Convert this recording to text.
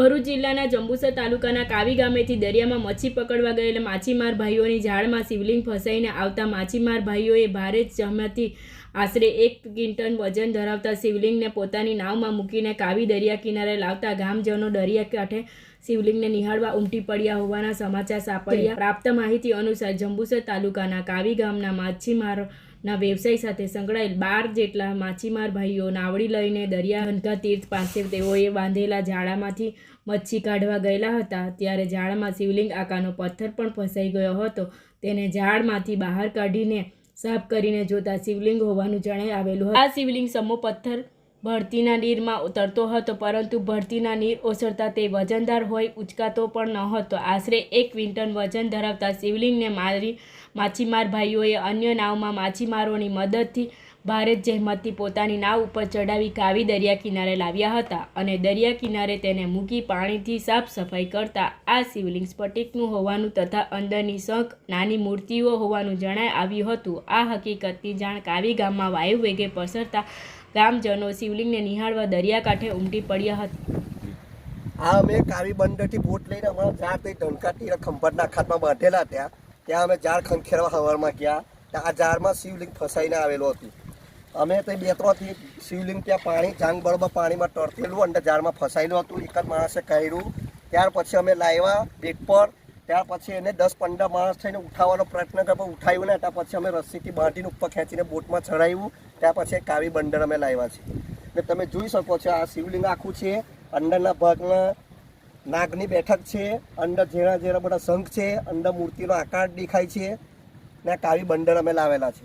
ભરૂચ જિલ્લાના જંબુસર તાલુકાના કાવી ગામેથી દરિયામાં મચ્છી પકડવા ગયેલા માછીમાર ભાઈઓની જાળમાં શિવલિંગ ફસાઈને આવતા માછીમાર ભાઈઓએ ભારે જહેમતથી આશરે એક ક્વિન્ટન વજન ધરાવતા શિવલિંગને પોતાની નાવમાં મૂકીને કાવી દરિયા કિનારે લાવતા ગામજનો દરિયા કાંઠે શિવલિંગને નિહાળવા ઉમટી પડ્યા હોવાના સમાચાર સાંપડ્યા. પ્રાપ્ત માહિતી અનુસાર જંબુસર તાલુકાના કાવી ગામના માછીમારોના વ્યવસાય સાથે સંકળાયેલ બાર જેટલા માછીમાર ભાઈઓ નાવડી લઈને દરિયા તીર્થ પાસે તેઓએ બાંધેલા ઝાડામાંથી મચ્છી કાઢવા ગયેલા હતા. ત્યારે ઝાડમાં શિવલિંગ આકારનો પથ્થર પણ ફસાઈ ગયો હતો. તેને ઝાડમાંથી બહાર કાઢીને સાફ કરીને જોતા શિવલિંગ હોવાનું જણાઈ આવેલું હતું. આ શિવલિંગ સમો પથ્થર ભરતીના નીરમાં ઉતરતો હતો, પરંતુ ભરતીના નીર ઓસરતા તે વજનદાર હોય, ઉચકાતો પણ ન હતો આશરે એક ક્વિન્ટન વજન ધરાવતા શિવલિંગને મારી માછીમાર ભાઈઓએ અન્ય નાવમાં માછીમારોની મદદથી ભારે જહેમતથી પોતાની નાવ ઉપર ચડાવી કાવી દરિયા કિનારે લાવ્યા હતા અને દરિયા કિનારે તેને મૂકી પાણીથી સાફ સફાઈ કરતા આ શિવલિંગ સ્ફટિકનું હોવાનું તથા અંદરની શંખ, નાની મૂર્તિઓ હોવાનું જણાઈ આવ્યું હતું. આ હકીકતની જાણ કાવી ગામમાં વાયુ વેગે પસરતા ગામજનો શિવલિંગને નિહાળવા દરિયાકાંઠે ઉમટી પડ્યા હતા આ અમે કાવી બંદરથી બોટ લઈને અમારા ઝાડ તે ડંકાથી ખંભાતના ખાતમાં બાંધેલા ત્યાં ત્યાં અમે ઝાડ ખંખેરવા હવારમાં ગયા. આ ઝાડમાં શિવલિંગ ફસાઈને આવેલું હતું. અમે તે બે ત્રણથી શિવલિંગ ત્યાં પાણી, જાંગ બરોબર પાણીમાં તરતેલું અંદર ઝાડમાં ફસાયેલું હતું. એક જ માણસે કર્યું. ત્યાર પછી અમે લાવ્યા બેટ પર ત્યાર પછી એને દસ પંદર માણસ થઈને ઉઠાવવાનો પ્રયત્ન કર્યો, પણ ઉઠાવ્યું ને ત્યાં પછી અમે રસ્સીથી બાંધીને ઉપર ખેંચીને બોટમાં ચડાવ્યું ત્યાર પછી કાવી બંદર અમે લાવ્યા છે ને તમે જોઈ શકો છો, આ શિવલિંગ આખું છે. અંદરના ભાગમાં નાગની બેઠક છે. અંદર ઝેરા ઝેરા બધા શંખ છે. અંદર મૂર્તિનો આકાર દેખાય છે. ને આ કાવી બંદર અમે લાવેલા છે